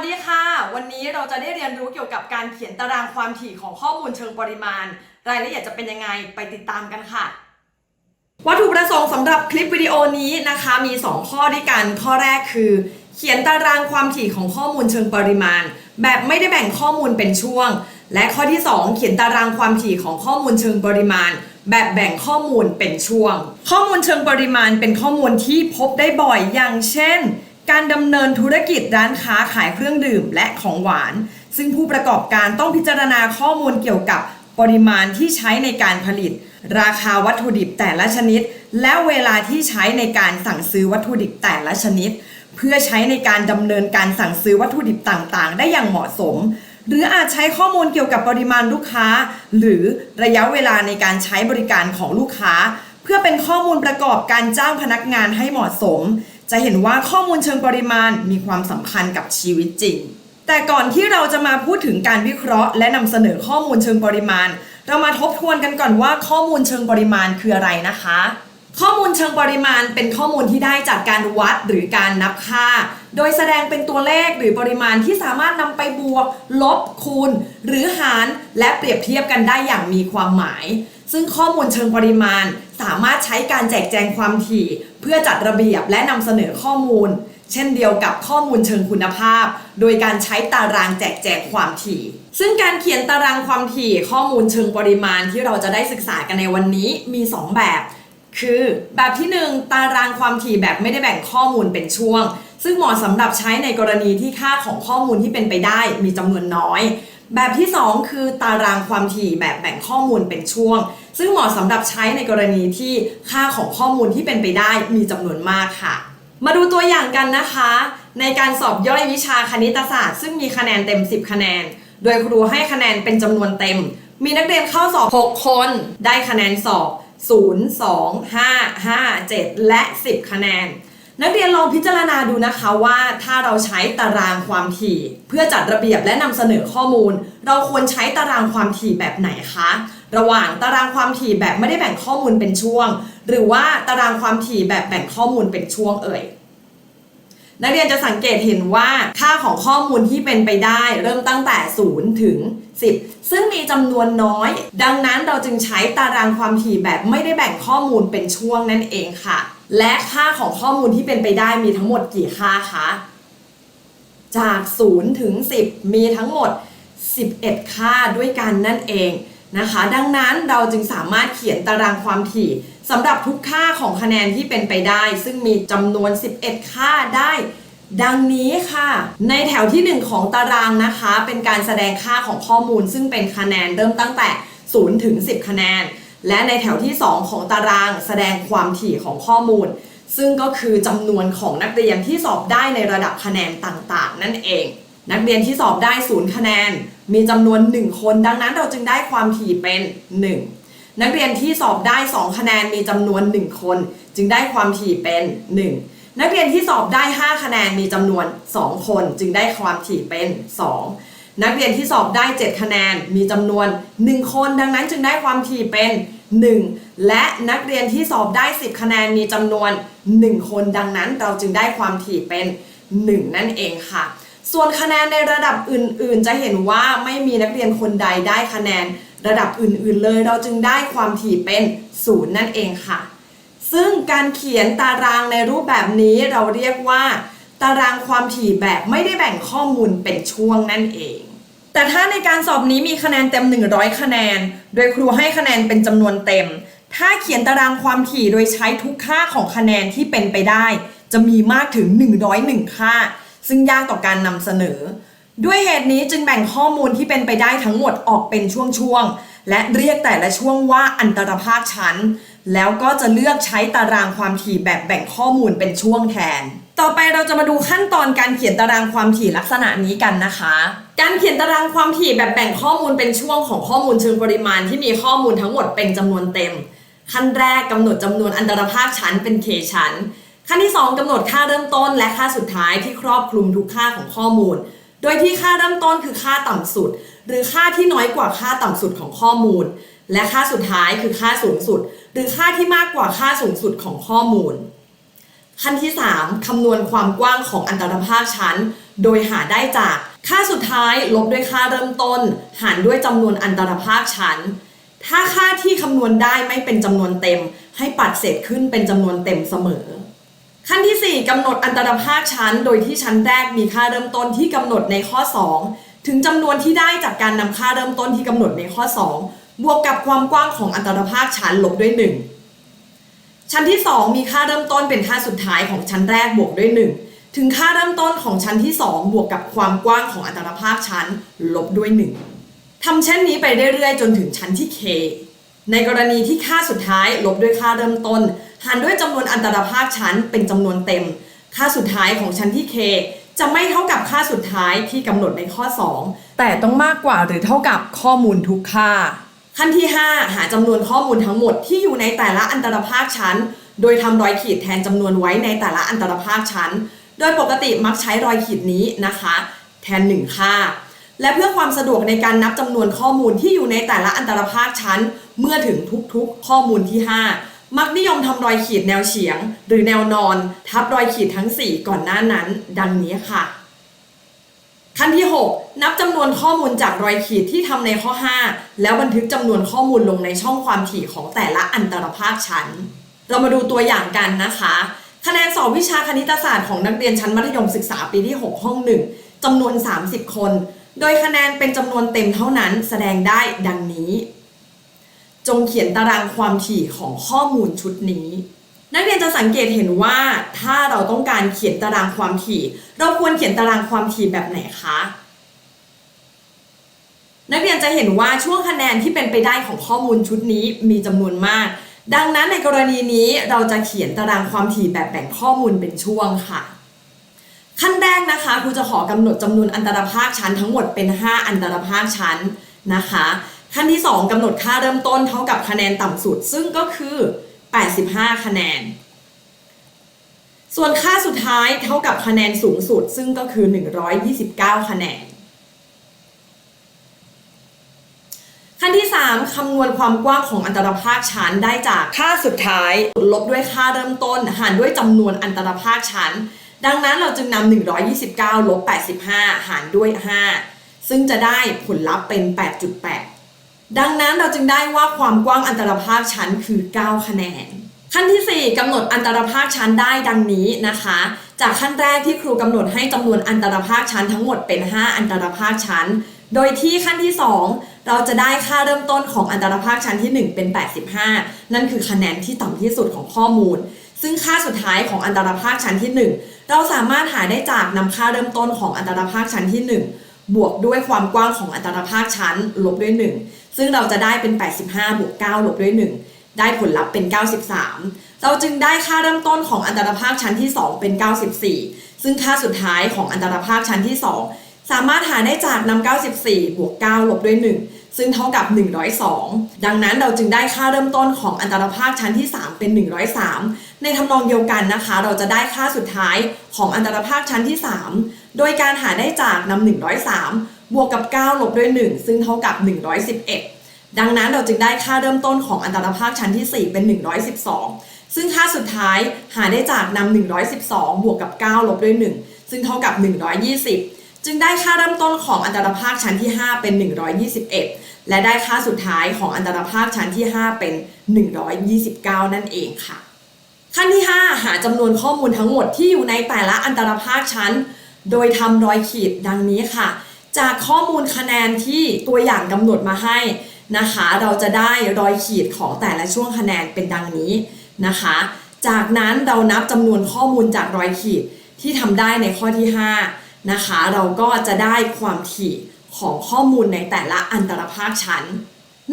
วัสดีค่ะ วันนี้เราจะได้เรียนรู้เกี่ยวกับการเขียนตารางความถี่ของข้อมูลเชิงปริมาณ รายละเอียดจะเป็นยังไงไปติดตามกันค่ะ วัตถุประสงค์สำหรับคลิปวิดีโอนี้นะคะมี 2 ข้อด้วยกัน ข้อแรกคือ เขียนตารางความถี่ของข้อมูลเชิงปริมาณ แบบไม่ได้แบ่งข้อมูลเป็นช่วง และข้อที่ 2 เขียนตารางความถี่ของข้อมูลเชิงปริมาณ แบบแบ่งข้อมูลเป็นช่วง ข้อมูลเชิงปริมาณเป็นข้อมูลที่พบได้บ่อยอย่างเช่น การดำเนินธุรกิจร้านค้าขายเครื่องดื่มและของหวาน ซึ่งผู้ประกอบการต้องพิจารณาข้อมูลเกี่ยวกับปริมาณที่ใช้ในการผลิต ราคาวัตถุดิบแต่ละชนิด และเวลาที่ใช้ในการสั่งซื้อวัตถุดิบแต่ละชนิด เพื่อใช้ในการดำเนินการสั่งซื้อวัตถุดิบต่างๆ ได้อย่างเหมาะสม หรืออาจใช้ข้อมูลเกี่ยวกับปริมาณลูกค้า หรือระยะเวลาในการใช้บริการของลูกค้า เพื่อเป็นข้อมูลประกอบการจ้างพนักงานให้เหมาะสม จะเห็นว่าข้อมูลเชิงปริมาณมีความสำคัญกับชีวิตจริง แต่ก่อนที่เราจะมาพูดถึงการวิเคราะห์ และนำเสนอข้อมูลเชิงปริมาณ เรามาทบทวนกันก่อนว่าข้อมูลเชิงปริมาณคืออะไรนะคะ ข้อมูลเชิงปริมาณเป็นข้อมูลที่ได้จากการวัดหรือการนับค่า โดยแสดงเป็นตัวเลขหรือปริมาณที่สามารถนำไปบวก ลบคูณ หรือหาร และเปรียบเทียบกันได้อย่างมีความหมาย ซึ่งข้อมูลเชิงปริมาณ สามารถใช้การแจกแจงความถี่ เพื่อจัดระเบียบและนำเสนอข้อมูล เช่นเดียวกับข้อมูลเชิงคุณภาพ โดยการใช้ตารางแจกแจงความถี่ ซึ่งการเขียนตารางความถี่ข้อมูลเชิงปริมาณที่เราจะได้ศึกษากันในวันนี้มี 2 แบบ คือแบบที่ 1 ตารางความถี่แบบไม่ได้แบ่งข้อมูลเป็นช่วงซึ่งเหมาะสำหรับใช้ในกรณีที่ค่าของข้อมูลที่เป็นไปได้มีจำนวนน้อย แบบที่ 2 คือตารางความถี่แบบแบ่งข้อมูลเป็นช่วง ซึ่งเหมาะสำหรับใช้ในกรณีที่ค่าของข้อมูลที่เป็นไปได้มีจำนวนมากค่ะ มาดูตัวอย่างกันนะคะ ในการสอบย่อยวิชาคณิตศาสตร์ ซึ่งมีคะแนนเต็ม 10 คะแนน โดยครูให้คะแนนเป็นจำนวนเต็ม มีนักเรียนเข้าสอบ 6 คน ได้คะแนนสอบ 0 2 5 5 7 และ 10 คะแนน นักเรียนลองพิจารณาดูนะคะว่าถ้าเราใช้ตารางความถี่ เพื่อจัดระเบียบและนำเสนอข้อมูล เราควรใช้ตารางความถี่แบบไหนคะ ระหว่างตารางความถี่แบบไม่ได้แบ่งข้อมูลเป็นช่วง หรือว่าตารางความถี่แบบแบ่งข้อมูลเป็นช่วงเอ่ยนักเรียนจะสังเกตเห็นว่าค่าของข้อมูลที่เป็นไปได้ เริ่มตั้งแต่ 0 ถึง 10 ซึ่งมีจำนวนน้อย ดังนั้นเราจึงใช้ตารางความถี่แบบไม่ได้แบ่งข้อมูลเป็นช่วงนั่นเองค่ะ และค่าของข้อมูลที่เป็นไปได้มีทั้งหมดกี่ค่าคะ จาก 0 ถึง 10 มีทั้งหมด 11 ค่าด้วยกันนั่นเองนะคะ ดังนั้นเราจึงสามารถเขียนตารางความถี่สำหรับทุกค่าของคะแนนที่เป็นไปได้ ซึ่งมีจำนวน 11 ค่าได้ ดังนี้ค่ะ ในแถวที่ 1 ของตารางนะคะ เป็นการแสดงค่าของข้อมูล ซึ่งเป็นคะแนนเริ่มตั้งแต่ 0 ถึง 10 คะแนน และในแถวที่ 2 ของตารางแสดงความถี่ของข้อมูล ซึ่งก็คือจำนวนของนักเรียนที่สอบได้ในระดับคะแนนต่างๆ นั่นเอง นักเรียนที่สอบได้0คะแนน มีจำนวน 1 คน ดังนั้นเราจึงได้ความถี่เป็น 1 นักเรียนที่สอบได้ 2 คะแนนมีจำนวน 1 คน จึงได้ความถี่เป็น 1 นักเรียนที่สอบได้ 5 คะแนนมีจำนวน 2 คน จึงได้ความถี่เป็น 2 นักเรียนที่สอบได้ 7 คะแนนมีจำนวน 1 คนดังนั้นจึงได้ความถี่เป็น 1 และนักเรียนที่สอบได้ 10 คะแนนมีจำนวน 1 คนดังนั้นเราจึงได้ความถี่เป็น 1 นั่นเองค่ะ ส่วนคะแนนในระดับอื่น ๆ จะเห็นว่าไม่มีนักเรียนคนใดได้คะแนนระดับอื่น ๆ เลย เราจึงได้ความถี่เป็นศูนย์นั่นเองค่ะ ซึ่งการเขียนตารางในรูปแบบนี้เราเรียกว่า ตารางความถี่แบบไม่ได้แบ่งข้อมูลเป็นช่วงนั่นเอง แต่ถ้าในการสอบนี้มีคะแนนเต็ม 100 คะแนน โดยครูให้คะแนนเป็นจำนวนเต็ม ถ้าเขียนตารางความถี่โดยใช้ทุกค่าของคะแนนที่เป็นไปได้ จะมีมากถึง 101 ค่า ซึ่งยากต่อการนำเสนอ ด้วยเหตุนี้จึงแบ่งข้อมูลที่เป็นไปได้ทั้งหมดออกเป็นช่วงๆ และเรียกแต่ละช่วงว่าอันตรภาคชั้น แล้วก็จะเลือกใช้ตารางความถี่แบบแบ่งข้อมูลเป็นช่วงแทน ต่อไปเราจะมาดูขั้นตอนการเขียนตารางความถี่ลักษณะนี้กันนะคะ การเขียนตารางความถี่แบบแบ่งข้อมูลเป็นช่วงของข้อมูลเชิงปริมาณที่มีข้อมูลทั้งหมดเป็นจำนวนเต็ม ขั้นแรกกำหนดจำนวนอันตรภาคชั้นเป็น k ชั้น ขั้นที่ 2กำหนดค่าเริ่มต้นและค่าสุดท้ายที่ครอบคลุมทุกค่าของข้อมูล โดยที่ค่าเริ่มต้นคือค่าต่ำสุด หรือค่าที่น้อยกว่าค่าต่ำสุดของข้อมูล และค่าสุดท้ายคือค่าสูงสุด หรือค่าที่มากกว่าค่าสูงสุดของข้อมูล ขั้นที่ 3คำนวณความกว้างของอันตรภาคชั้น โดยหาได้จากค่าสุดท้ายลบด้วยค่าเริ่มต้น หารด้วยจำนวนอันตรภาคชั้น ถ้าค่าที่คำนวณได้ไม่เป็นจำนวนเต็ม ให้ปัดเศษขึ้นเป็นจำนวนเต็มเสมอ ขั้นที่ 4กำหนดอันตรภาคชั้น โดยที่ชั้นแรกมีค่าเริ่มต้นที่กำหนดในข้อ 2 ถึงจำนวนที่ได้จากการนำค่าเริ่มต้นที่กำหนดในข้อ 2 บวกกับความกว้างของอันตรภาคชั้นลบด้วย 1 ชั้นที่ 2 มีค่าเริ่มต้นเป็นค่าสุดท้ายของชั้นแรกบวกด้วย 1 ถึงค่าเริ่มต้นของชั้นที่ 2 บวกกับความกว้างของอัตราภาคชั้นลบด้วย 1ทำเช่นนี้ไปเรื่อยๆ จนถึงชั้นที่ k ในกรณีที่ค่าสุดท้ายลบด้วยค่าเริ่มต้น หารด้วยจำนวนอันตราภาคชั้นเป็นจำนวนเต็ม ค่าสุดท้ายของชั้นที่ k จะไม่เท่ากับค่าสุดท้ายที่กำหนดในข้อ 2 แต่ต้องมากกว่าหรือเท่ากับข้อมูลทุกค่า ขั้นที่ 5 หาจำนวนข้อมูลทั้งหมดที่อยู่ในแต่ละอันตรภาคชั้น โดยทำรอยขีดแทนจำนวนไว้ในแต่ละอันตรภาคชั้น โดยปกติมักใช้รอยขีดนี้นะคะ แทน 1 ค่า และเพื่อความสะดวกในการนับจำนวนข้อมูลที่อยู่ในแต่ละอันตรภาคชั้น เมื่อถึงทุกๆ ข้อมูลที่ 5 มักนิยมทำรอยขีดแนวเฉียง หรือแนวนอน ทับรอยขีดทั้ง 4 ก่อนหน้านั้น ดังนี้ค่ะ ขั้นที่ 6 นับจำนวนข้อมูลจากรอยขีดที่ทำในข้อ 5 แล้วบันทึกจำนวนข้อมูลลงในช่องความถี่ของแต่ละอันตรภาคชั้น เรามาดูตัวอย่างกันนะคะ คะแนนสอบวิชาคณิตศาสตร์ของนักเรียนชั้นมัธยมศึกษาปีที่ 6 ห้อง 1จำนวน 30 คน โดยคะแนนเป็นจำนวนเต็มเท่านั้นแสดงได้ดังนี้ จงเขียนตารางความถี่ของข้อมูลชุดนี้ นักเรียนจะสังเกตเห็นว่าถ้าเราต้องการเขียนตารางความถี่ เราควรเขียนตารางความถี่แบบไหนคะนักเรียนจะเห็นว่าช่วงคะแนนที่เป็นไปได้ของข้อมูลชุดนี้มีจำนวนมาก ดังนั้นในกรณีนี้เราจะเขียนตารางความถี่แบบแบ่งข้อมูลเป็นช่วงค่ะ ขั้นแรกนะคะครูจะขอกำหนดจำนวนอันตรภาคชั้นทั้งหมดเป็น 5 อันตรภาคชั้นนะคะ ขั้นที่ 2กำหนดค่าเริ่มต้นเท่ากับคะแนนต่ำสุด ซึ่งก็คือ 85 คะแนน ส่วนค่าสุดท้ายเท่ากับคะแนนสูงสุด ซึ่งก็คือ 129 คะแนน ขั้นที่ 3 คำนวณความกว้างของอันตรภาคชั้นได้จากค่าสุดท้าย ลบด้วยค่าเริ่มต้น หารด้วยจำนวนอันตรภาคชั้น ดังนั้นเราจึงนำ129 ลบ 85 หารด้วย 5 ซึ่งจะได้ผลลัพธ์เป็น 8.8 ดังนั้นเราจึงได้ว่าความกว้างอันตรภาคชั้นคือ 9 คะแนน ขั้นที่ 4กำหนดอันตรภาคชั้นได้ดังนี้นะคะ จากขั้นแรกที่ครูกำหนดให้จำนวนอันตรภาคชั้นทั้งหมดเป็น 5 อันตรภาคชั้น โดยที่ขั้นที่ 2 เราจะได้ค่าเริ่มต้นของอันตรภาคชั้นที่ 1 เป็น 85 นั่นคือคะแนนที่ต่ำที่สุดของข้อมูล ซึ่งค่าสุดท้ายของอันตรภาคชั้นที่ 1 เราสามารถหาได้จากนำค่าเริ่มต้นของอันตรภาคชั้นที่ 1 บวกด้วยความกว้างของอันตรภาคชั้นลบด้วย 1 ซึ่งเราจะได้เป็น 85บวก9ลบด้วย 1 ได้ผลลัพธ์เป็น 93 เราจึงได้ค่าเริ่มต้นของอันตรภาคชั้นที่ 2 เป็น 94 ซึ่งค่าสุดท้ายของอันตรภาคชั้นที่ 2 สามารถหาได้จากนำ94 บวก 9 ลบด้วย 1 ซึ่งเท่ากับ 102 ดังนั้นเราจึงได้ค่าเริ่มต้นของอันตรภาคชั้นที่ 3 เป็น 103 ในทำนองเดียวกันนะคะ เราจะได้ค่าสุดท้ายของอันตรภาคชั้นที่ 3 โดยการหาได้จากนำ103บวกกับ 9 ลบด้วย 1 ซึ่งเท่ากับ 111 ดังนั้นเราจึงได้ค่าเริ่มต้นของอันตรภาคชั้นที่ 4 เป็น 112 ซึ่งค่าสุดท้ายหาได้จากนำ112 บวกกับ 9 ลบด้วย 1 ซึ่งเท่ากับ 120 จึงได้ค่าเริ่มต้นของอันตรภาคชั้นที่ 5 เป็น 121 และได้ค่าสุดท้ายของอันตรภาคชั้นที่ 5 เป็น 129 นั่นเองค่ะ ขั้นที่ 5 หาจำนวนข้อมูลทั้งหมดที่อยู่ในแต่ละอันตรภาคชั้น โดยทำรอยขีดดังนี้ค่ะ จากข้อมูลคะแนนที่ตัวอย่างกำหนดมาให้ นะคะ เราจะได้รอยขีดของแต่ละช่วงคะแนนเป็นดังนี้นะคะ จากนั้นเรานับจำนวนข้อมูลจากรอยขีดที่ทำได้ในข้อที่ 5 นะคะ เราก็จะได้ความถี่ของข้อมูลในแต่ละอันตรภาคชั้น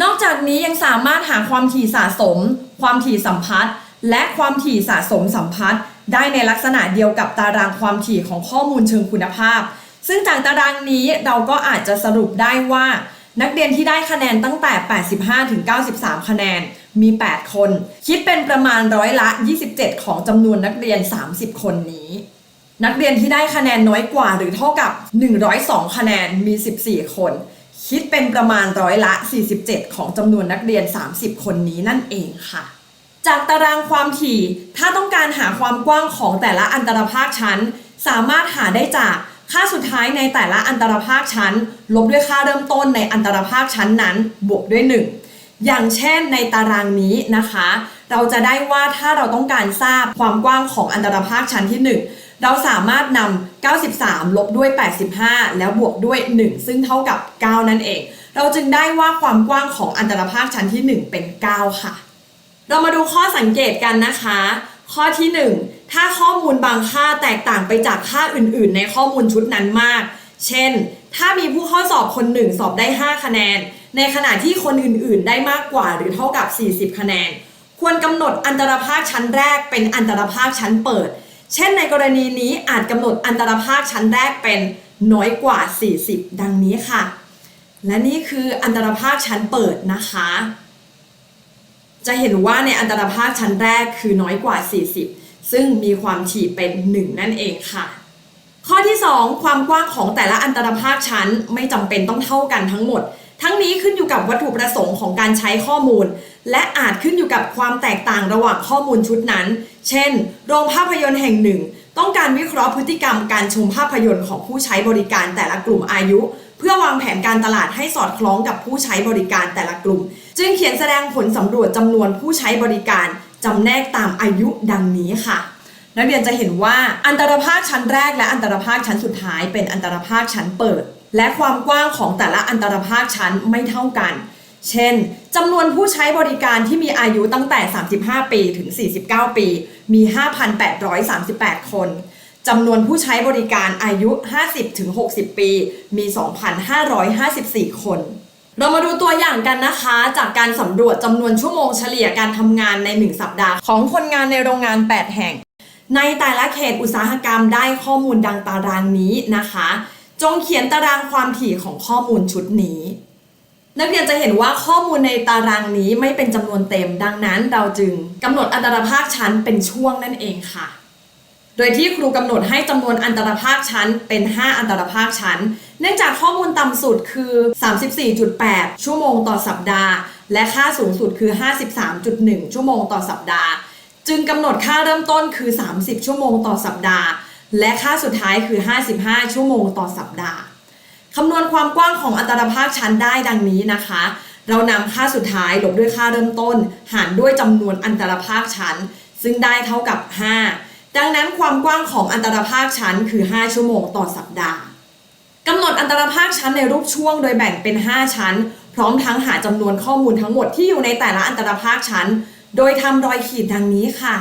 นอกจากนี้ยังสามารถหาความถี่สะสม ความถี่สัมพัทธ์และความถี่สะสมสัมพัทธ์ได้ในลักษณะเดียวกับตารางความถี่ของข้อมูลเชิงคุณภาพ ซึ่งจากตารางนี้เราก็อาจจะสรุปได้ว่า นักเรียนที่ได้คะแนนตั้งแต่ 85 ถึง 93 คะแนน มี 8 คน คิดเป็นประมาณร้อยละ 27 ของจำนวนนักเรียน 30 คนนี้ นักเรียนที่ได้คะแนนน้อยกว่าหรือเท่ากับ 102 คะแนน มี 14 คน คิดเป็นประมาณร้อยละ 47 ของจำนวนนักเรียน 30 คนนี้นั่นเองค่ะ จากตารางความถี่ ถ้าต้องการหาความกว้างของแต่ละอันตรภาคชั้น สามารถหาได้จาก ค่าสุดท้ายในแต่ละอันตรภาคชั้น ลบด้วยค่าเริ่มต้นในอันตรภาคชั้นนั้น บวกด้วย 1 อย่างเช่นในตารางนี้นะคะ เราจะได้ว่าถ้าเราต้องการทราบความกว้างของอันตรภาคชั้นที่ 1 เราสามารถนำ 93 ลบด้วย 85 แล้วบวกด้วย 1 ซึ่งเท่ากับ 9 นั่นเอง เราจึงได้ว่าความกว้างของอันตรภาคชั้นที่ 1 เป็น 9 ค่ะ เรามาดูข้อสังเกตกันนะคะ ข้อที่ 1 ถ้าข้อมูลบางค่าแตกต่างไปจากค่าอื่น ๆ ในข้อมูลชุดนั้นมาก เช่น ถ้ามีผู้ข้าสอบคนหนึ่งสอบได้ 5 คะแนน ในขณะที่คนอื่น ๆ ได้มากกว่าหรือเท่ากับ 40 คะแนน ควรกำหนดอันตรภาคชั้นแรกเป็นอันตรภาคชั้นเปิด เช่น ในกรณีนี้อาจกำหนดอันตรภาคชั้นแรกเป็นน้อยกว่า 40 ดังนี้ค่ะ และนี่คืออันตรภาคชั้นเปิดนะคะ จะเห็นว่าในอันตรภาคชั้นแรกคือน้อยกว่า 40 ซึ่งมีความถี่เป็น 1 นั่นเองค่ะ ข้อที่ 2 ความกว้างของแต่ละอันตรภาคชั้นไม่จำเป็นต้องเท่ากันทั้งหมด ทั้งนี้ขึ้นอยู่กับวัตถุประสงค์ของการใช้ข้อมูล และอาจขึ้นอยู่กับความแตกต่างระหว่างข้อมูลชุดนั้น เช่น โรงภาพยนตร์แห่งหนึ่ง ต้องการวิเคราะห์พฤติกรรมการชมภาพยนตร์ของผู้ใช้บริการแต่ละกลุ่มอายุ เพื่อวางแผนการตลาดให้สอดคล้องกับผู้ใช้บริการแต่ละกลุ่ม จึงเขียนแสดงผลสำรวจจำนวนผู้ใช้บริการจำแนกตามอายุดังนี้ค่ะ นักเรียนจะเห็นว่าอันตรภาคชั้นแรกและอันตรภาคชั้นสุดท้าย เป็นอันตรภาคชั้นเปิด และความกว้างของแต่ละอันตรภาคชั้นไม่เท่ากัน เช่นจำนวนผู้ใช้บริการที่มีอายุตั้งแต่ 35 ปีถึง 49 ปี มี 5,838 คนจำนวนผู้ใช้บริการอายุ 50ถึง60 ปี มี 2,554 คน เรามาดูตัวอย่างกันนะคะจากการสำรวจจำนวนชั่วโมงเฉลี่ยการทำงานใน 1 สัปดาห์ ของคนงานในโรงงาน 8 แห่ง ในแต่ละเขตอุตสาหกรรมได้ข้อมูลดังตารางนี้นะคะ จงเขียนตารางความถี่ของข้อมูลชุดนี้ นักเรียนจะเห็นว่าข้อมูลในตารางนี้ไม่เป็นจำนวนเต็ม ดังนั้นเราจึงกำหนดอัตราภาคชั้นเป็นช่วงนั่นเองค่ะ โดยที่ครูกำหนดให้จำนวนอันตรภาคชั้นเป็น 5 อันตรภาคชั้น เนื่องจากข้อมูลต่ำสุดคือ 34.8 ชั่วโมงต่อสัปดาห์ และค่าสูงสุดคือ 53.1 ชั่วโมงต่อสัปดาห์ จึงกำหนดค่าเริ่มต้นคือ 30 ชั่วโมงต่อสัปดาห์ และค่าสุดท้ายคือ 55 ชั่วโมงต่อสัปดาห์คำนวณความกว้างของอันตรภาคชั้นได้ดังนี้นะคะ เรานำค่าสุดท้ายลบด้วยค่าเริ่มต้น หารด้วยจำนวนอันตรภาคชั้น ซึ่งได้เท่ากับ 5 ดังนั้นความกว้างของอันตรภาคชั้นคือ 5 ชั่วโมงต่อสัปดาห์กำหนดอันตรภาคชั้นในรูปช่วงโดยแบ่งเป็น 5 ชั้น พร้อมทั้งหาจำนวนข้อมูลทั้งหมดที่อยู่ในแต่ละอันตรภาคชั้น โดยทำรอยขีดดังนี้ค่ะ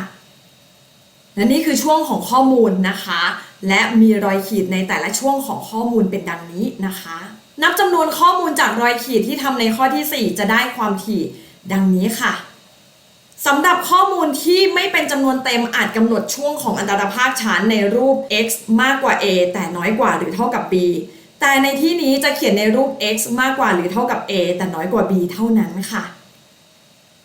และนี่คือช่วงของข้อมูลนะคะ และมีรอยขีดในแต่ละช่วงของข้อมูลเป็นดังนี้นะคะ นับจำนวนข้อมูลจากรอยขีดที่ทำในข้อที่ 4 จะได้ความถี่ดังนี้ค่ะ สำหรับข้อมูลที่ไม่เป็นจำนวนเต็มอาจกำหนดช่วงของอันตรภาคชั้นในรูป x มากกว่า a แต่น้อยกว่าหรือเท่ากับ b แต่ในที่นี้จะเขียนในรูป x มากกว่าหรือเท่ากับ a แต่น้อยกว่า b เท่านั้นค่ะ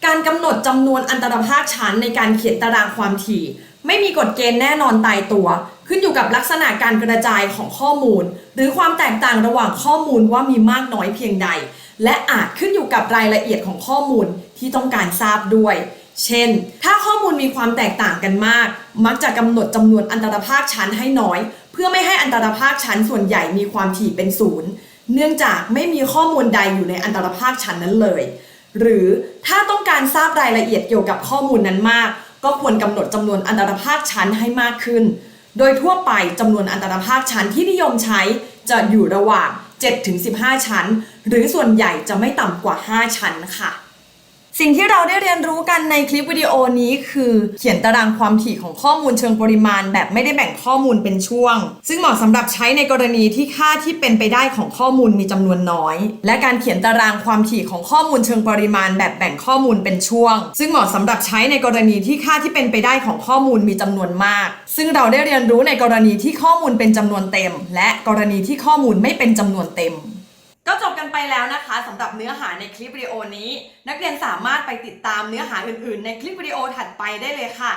การกำหนดจำนวนอันตรภาคชั้นในการเขียนตารางความถี่ ไม่มีกฎเกณฑ์แน่นอนตายตัว ขึ้นอยู่กับลักษณะการกระจายของข้อมูล หรือความแตกต่างระหว่างข้อมูลว่ามีมากน้อยเพียงใด และอาจขึ้นอยู่กับรายละเอียดของข้อมูลที่ต้องการทราบด้วย เช่น ถ้าข้อมูลมีความแตกต่างกันมาก มักจะกำหนดจำนวนอันตรภาคชั้นให้น้อย เพื่อไม่ให้อันตรภาคชั้นส่วนใหญ่มีความถี่เป็นศูนย์เนื่องจากไม่มีข้อมูลใดอยู่ในอันตรภาคชั้นนั้นเลย หรือถ้าต้องการทราบรายละเอียดเกี่ยวกับข้อมูลนั้นมาก ก็ควรกำหนดจำนวนอันตรภาคชั้นให้มากขึ้น โดยทั่วไปจำนวนอันตรภาคชั้นที่นิยมใช้จะอยู่ระหว่าง 7-15 ชั้น หรือส่วนใหญ่จะไม่ต่ำกว่า 5 ชั้นค่ะ สิ่งที่เราได้เรียนรู้กันในคลิปวิดีโอนี้คือเขียนตารางความถี่ของข้อมูลเชิงปริมาณ แบบไม่ได้แบ่งข้อมูลเป็นช่วง ซึ่งเหมาะสำหรับใช้ในกรณีที่ค่าที่เป็นไปได้ของข้อมูลมีจำนวนน้อย และการเขียนตารางความถี่ของข้อมูลเชิงปริมาณ แบบแบ่งข้อมูลเป็นช่วง ซึ่งเหมาะสำหรับใช้ในกรณีที่ค่าที่เป็นไปได้ของข้อมูลมีจำนวนมาก ซึ่งเราได้เรียนรู้ในกรณีที่ข้อมูลเป็นจำนวนเต็ม และกรณีที่ข้อมูลไม่เป็นจำนวนเต็ม กันไปแล้วนะคะสำหรับเนื้อหาในคลิปวิดีโอนี้ นักเรียนสามารถไปติดตามเนื้อหาอื่นๆ ในคลิปวิดีโอถัดไปได้เลยค่ะ